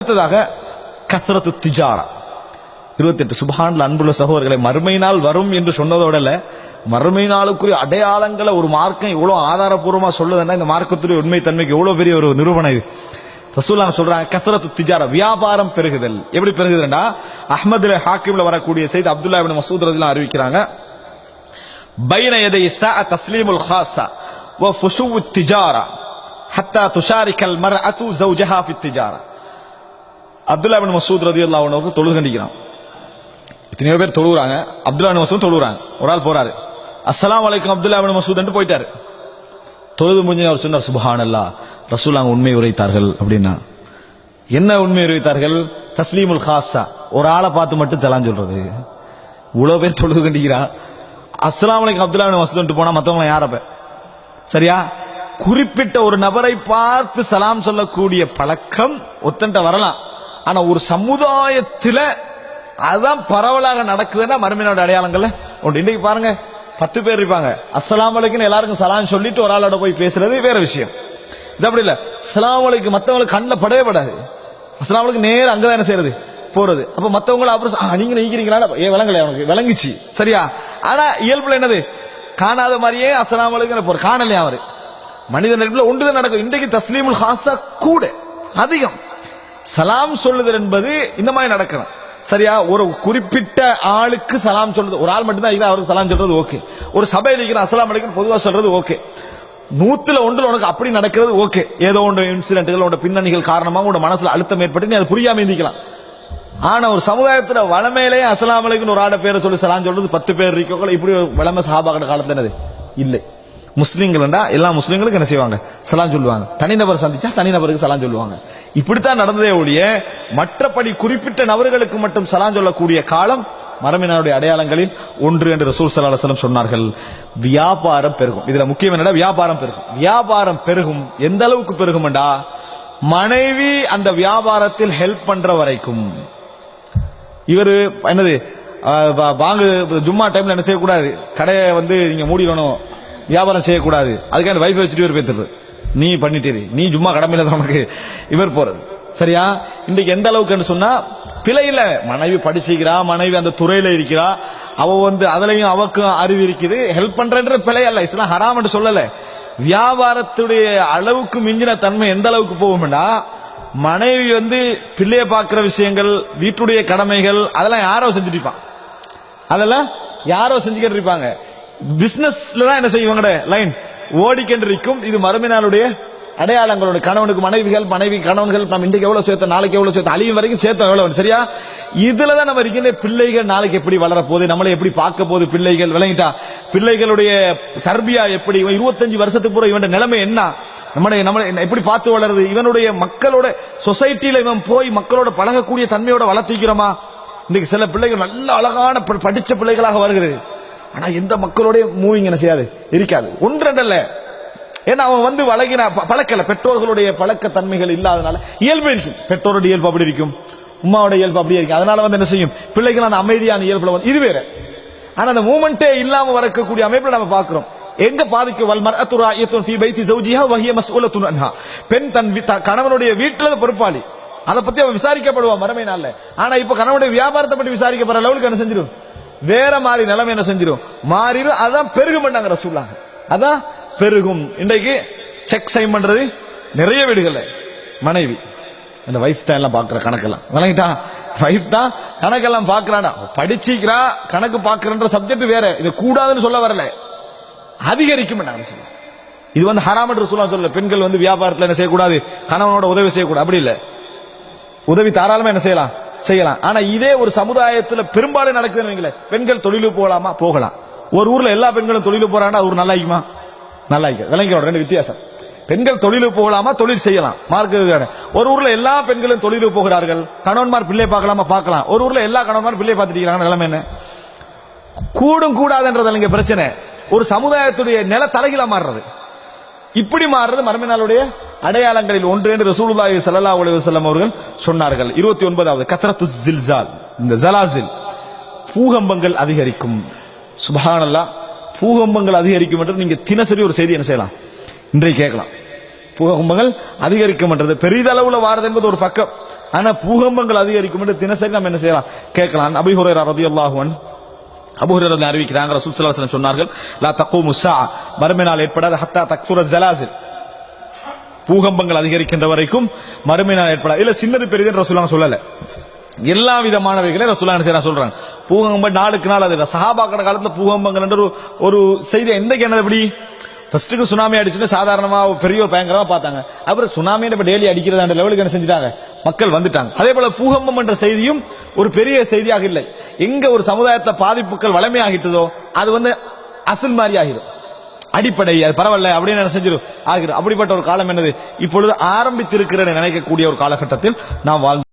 அடுத்ததாக கசரத்து திஜாரா. இருபத்தி எட்டு சுபஹான்ல அன்புள்ள சகோதரர்களை மறுமையினால் வரும் என்று சொன்னதோட மறுமையினாலுக்குரிய அடையாளங்களை ஒரு மார்க்கம் எவ்வளவு ஆதாரபூர்வமா சொல்லுதுன்னா இந்த மார்க்கத்துடைய உண்மை தன்மைக்கு எவ்வளவு பெரிய ஒரு நிறுவனம் இது. ரசூல்லா சொல்றாங்க கசரத்து திஜாரா வியாபாரம் பெருகுதல். எப்படி பெருகுதுன்னா அஹமதுல ஹாக்கிம்ல வரக்கூடிய செய்தி அப்துல்லா இபின் மசூத் ரதிலாம் அறிவிக்கிறாங்க பைன எதை சா தஸ்லீமுல் ஹாசா வ ஃபுஷு திஜாரா ஹத்தா துஷாரிக்கல் மர் அத்து ஜவுஜஹாஃபி திஜாரா. அப்துல்லா பின் மசூத் ரதி அல்லா அவனுக்கு தொழுது கண்டிக்கிறான். இத்தனையோ பேர் தொழுகிறாங்க அப்துல்லா பின் மசூத் தொழுகிறாங்க ஒரு ஆள் போறாரு. அஸ்லாம் அலைக்கும் அப்துல்லா பின் மசூத் போயிட்டாரு. தொழுது முடிஞ்சு அவர் சொன்னார் சுபஹான் அல்லா ரசூலாங்க உண்மை உரைத்தார்கள் அப்படின்னா. என்ன உண்மை உரைத்தார்கள்? தஸ்லீமுல் ஹாஸா ஒரு ஆளை பார்த்து மட்டும் சலாம் சொல்றது. இவ்வளவு பேர் தொழுது கண்டிக்கிறான். அஸ்லாம் அலைக்கும் அப்துல்லா பின் மசூத் போனா மத்தவங்க யாரப்ப சரியா? குறிப்பிட்ட ஒரு நபரை பார்த்து சலாம் சொல்லக்கூடிய பழக்கம் ஒத்தன்ட்ட வரலாம். ஆனா ஒரு சமுதாயத்துல அதுதான் பரவலாக நடக்குதுன்னா மறுமையோட அடையாளங்கள்ல. ஒன்று இன்னைக்கு பாருங்க பத்து பேர் இருப்பாங்க. அஸ்லாம் அலைக்கும் எல்லாருக்கும் சலாம் சொல்லிட்டு ஒரு ஆளோட போய் பேசுறது வேற விஷயம். இது அப்படி இல்லை. அஸ்லாம் வலைக்கு மற்றவங்களுக்கு கண்ணில் படவே படாது. அஸ்லாம் வலைக்கு நேரம் அங்கதான் என்ன செய்யறது போறது. அப்ப மத்தவங்கள அப்புறம் நீங்க நீக்கிறீங்களா ஏ விளங்கல அவனுக்கு விளங்குச்சு. சரியா? ஆனா இயல்புல என்னது? காணாத மாதிரியே அஸ்ஸலாமு அலைக்கும் போற காணலையா அவரு? மனித நெருப்புல ஒன்றுதான் நடக்கும். இன்றைக்கு தஸ்லீமுல் ஹாசா கூட அதிகம். சலாம் சொல்லுதல் என்பது இந்த மாதிரி நடக்கணும். சரியா? ஒரு குறிப்பிட்ட ஆளுக்கு சலாம் சொல்றது ஒரு ஆள் மட்டும்தான் இது அவருக்கு சலாம் சொல்றது ஓகே. ஒரு சபையில் இருக்கிற அசலாம் அலைக்கும் பொதுவாக சொல்றது ஓகே. நூத்துல ஒன்றுல உனக்கு அப்படி நடக்கிறது ஓகே. ஏதோ ஒன்று இன்சிடென்ட்கள் உன்னோட பின்னணிகள் காரணமாக உன்னோட மனசுல அழுத்தம் ஏற்பட்டு நீ அதை புரியாம இருந்திக்கலாம் ஆனா ஒரு சமுதாயத்துல வளமையிலேயே அஸ்ஸலாமு அலைக்குன்னு ஒரு ஆட பேரை சொல்லி சலாம் சொல்றது பத்து பேர் இருக்கோ இப்படி ஒரு வளமை சாபாக்கிற காலத்துல என்னது? இல்லை. முஸ்லீம்கள்டா எல்லா முஸ்லீம்களுக்கும் என்ன செய்வாங்க? சலாம் சொல்லுவாங்க. தனிநபர் சந்திச்சா தனிநபருக்கு சலாம் சொல்லுவாங்க. இப்படித்தான் நடந்ததே ஒழிய மற்றபடி குறிப்பிட்ட நபர்களுக்கு மட்டும் சலாம் சொல்லக்கூடிய காலம் மரமினருடைய அடையாளங்களில் ஒன்று என்று ரசூல் சல்லா சொன்னார்கள். வியாபாரம் பெருகும். இதுல முக்கியம் என்னடா வியாபாரம் பெருகும். வியாபாரம் பெருகும். எந்த அளவுக்கு பெருகும்டா மனைவி அந்த வியாபாரத்தில் ஹெல்ப் பண்ற வரைக்கும். இவர் என்னது? வாங்கு ஜும்மா டைம்ல என்ன செய்யக்கூடாது? கடையை வந்து நீங்க மூடிடணும். வியாபாரம் செய்யக்கூடாது. அதுக்கான வைஃபை வச்சுட்டு இவர் பேத்துரு நீ பண்ணிட்டீரு நீ சும்மா கடமையில தான் உனக்கு இவர் போறது. சரியா? இன்றைக்கு எந்த அளவுக்குன்னு சொன்னா பிழை மனைவி படிச்சுக்கிறா மனைவி அந்த துறையில இருக்கிறா அவ வந்து அதுலயும் அவக்கும் அறிவு இருக்குது. ஹெல்ப் பண்றன்ற பிழை அல்ல. இஸ்லாம் ஹராம் சொல்லல. வியாபாரத்துடைய அளவுக்கு மிஞ்சின தன்மை எந்த அளவுக்கு போகும்னா மனைவி வந்து பிள்ளைய பார்க்கிற விஷயங்கள் வீட்டுடைய கடமைகள் அதெல்லாம் யாரோ செஞ்சுட்டு இருப்பான். அதெல்லாம் யாரோ செஞ்சுக்கிட்டு இருப்பாங்க. பிசினஸ்ல தான் என்ன செய்வாங்க லைன் ஓடிக்கென்றிருக்கும் இது மறுமையினாலுடைய அடையாளங்களோட கணவனுக்கு மனைவிகள் மனைவி கணவன்கள் நம்ம இன்றைக்கு எவ்வளவு சேர்த்தோம் நாளைக்கு எவ்வளவு சேர்த்தோம் அழியும் வரைக்கும் சேர்த்தோம் எவ்வளவு சரியா? இதுல தான் நம்ம இருக்கின்ற பிள்ளைகள் நாளைக்கு எப்படி வளர போகுது நம்மளை எப்படி பார்க்க போகுது பிள்ளைகள் விளங்கிட்டா? பிள்ளைகளுடைய தர்பியா எப்படி? இவன் இருபத்தஞ்சு வருஷத்துக்கு பூரா இவன் நிலைமை என்ன? நம்மளை நம்மளை எப்படி பார்த்து வளருது? இவனுடைய மக்களோட சொசைட்டியில இவன் போய் மக்களோட பழகக்கூடிய தன்மையோட வளர்த்திக்கிறோமா இன்னைக்கு சில பிள்ளைகள் நல்ல அழகான ப- படிச்ச பிள்ளைகளாக வருகிறது. ஆனா எந்த மக்களோட மூவிங் என்ன செய்யாது? இருக்காது. ஒன்றல்ல ஏன்னா அவன் வந்து வழங்கின பழக்கல பெற்றோர்களுடைய பழக்க தன்மைகள் இல்லாதனால இயல்பு இருக்கும். பெற்றோருடைய இயல்பு அப்படி இருக்கும். உமாவோட இயல்பு அப்படியே இருக்கும். அதனால வந்து என்ன செய்யும்? பிள்ளைகள் அந்த அமைதியான இயல்புல வந்து இது வேற. ஆனா அந்த மூமெண்டே இல்லாம வரக்கூடிய அமைப்புல நம்ம பாக்குறோம் எங்க பாதிக்கும் வல்மர் அத்துராயத்துன் ஃபி பைத்தி ஜௌஜிஹா வஹிய மஸ்ஊலத்துன் அன்ஹா. பெண் தன் வீ- த- கணவனுடைய வீட்டுல பொறுப்பாளி. அதை பத்தி அவன் விசாரிக்கப்படுவான் மறுமை நாள்ல. ஆனா இப்ப கணவனுடைய வியாபாரத்தை பற்றி விசாரிக்கப்படுற லெவலுக்கு என்ன செஞ்சிடும் வேற மாதிரி நிலைமை என்ன செஞ்சிடும் மாறிடும் அதான் பெருகும் பண்ணாங்க ரசூல்லாங்க அதான் பெருகும். இன்றைக்கு செக் சைன் பண்றது நிறைய வீடுகள்ல. மனைவி. அந்த வைஃப் தான் எல்லாம் பாக்குற கணக்கெல்லாம். விளங்கிட்டா? வைஃப் தான் கணக்கெல்லாம் பாக்குறானா படிச்சிக்கிறா கணக்கு பாக்குறன்ற சப்ஜெக்ட் வேற. இது கூடாதுன்னு சொல்ல வரல. அதிகரிக்கும் சொல்லுவோம் இது வந்து ஹராமன்ற சொல்லலாம் சொல்லல. பெண்கள் வந்து வியாபாரத்தில் என்ன செய்யக்கூடாது? கணவனோட உதவி செய்யக்கூடாது. அப்படி இல்லை. உதவி தாராளமா என்ன செய்யலாம்? செய்யலாம். ஆனா இதே ஒரு சமுதாயத்துல பெரும்பாலும் நடக்குதுன்னு பெண்கள் தொழிலுக்கு போகலாமா? போகலாம். ஒரு ஊர்ல எல்லா பெண்களும் தொழிலுக்கு போறாங்கன்னா ஒரு நல்லா இருக்குமா நல்லா ரெண்டு வித்தியாசம். பெண்கள் தொழிலுக்கு போகலாமா? தொழில் செய்யலாம். மார்க்க ஒரு ஊர்ல எல்லா பெண்களும் தொழிலுக்கு போகிறார்கள். கணவன்மார் பிள்ளை பார்க்கலாமா? பார்க்கலாம். ஒரு ஊர்ல எல்லா கணவன்மார் பிள்ளை பார்த்துட்டு நிலைமை என்ன? கூடும் கூடாதுன்றது இங்க பிரச்சனை. ஒரு சமுதாயத்துடைய நில தலைகீழா மாறுறது. இப்படி மாறுறது மறுமை நாளுடைய அடையாளங்களில் ஒன்று என்று ரசூலுல்லாஹி ஸல்லல்லாஹு அலைஹி வஸல்லம் அவர்கள் சொன்னார்கள். இருபத்தி ஒன்பதாவது கத்ரத்து ஜில்சால் இந்த ஜலாசில் பூகம்பங்கள் அதிகரிக்கும். சுபஹானல்லாஹ் பூகம்பங்கள் அதிகரிக்கும் என்று நீங்க தினசரி ஒரு செய்தி என்ன செய்யலாம்? இன்றைக்கு கேட்கலாம். பூகம்பங்கள் அதிகரிக்கும் என்றது பெரிதளவுல வாரது என்பது ஒரு பக்கம். ஆனா பூகம்பங்கள் அதிகரிக்கும் என்று தினசரி நம்ம என்ன செய்யலாம்? கேட்கலாம். அபிஹுரர் ஹுரைரா ரலியல்லாஹு அன்ஹு அறிவிக்கிறாங்க. ரசூல் சொன்னார்கள் லா தக்கூமு முசா மறுமை நாள் ஏற்படாது. ஹத்தா தக்சுர ஜலாசில். பூகம்பங்கள் அதிகரிக்கின்ற வரைக்கும் மறுமை நாள் ஏற்படாது. இல்ல சின்னது பெரியது ரசூலான சொல்லல. எல்லா விதமானவைகளையும் ரசூலான என்ன சொல்றாங்க பூகம்பம் நாளுக்கு நாள் அது. சஹாபாக்கட காலத்துல பூகம்பங்கள் என்ற ஒரு ஒரு செய்தி எந்தக்கு என்னது எப்படி ஃபர்ஸ்ட்டுக்கு சுனாமி அடிச்சுன்னு சாதாரணமா பெரிய ஒரு பயங்கரமா பார்த்தாங்க. அப்புறம் சுனாமி இப்போ டெய்லி அடிக்கிறதாண்ட லெவலுக்கு என்ன செஞ்சுட்டாங்க? மக்கள் வந்துட்டாங்க. அதே போல பூகம்பம் என்ற செய்தியும் ஒரு பெரிய செய்தியாக இல்லை. எங்க ஒரு சமுதாயத்தை பாதிப்புகள் வளமையாகிட்டதோ அது வந்து அசல் மாதிரி ஆகிடும். அடிப்படை அது பரவாயில்ல அப்படின்னு என்ன செஞ்சிடும் அப்படிப்பட்ட ஒரு காலம் என்னது? இப்பொழுது ஆரம்பித்திருக்கிறேன் நினைக்கக்கூடிய ஒரு காலகட்டத்தில் நாம் வாழ்ந்து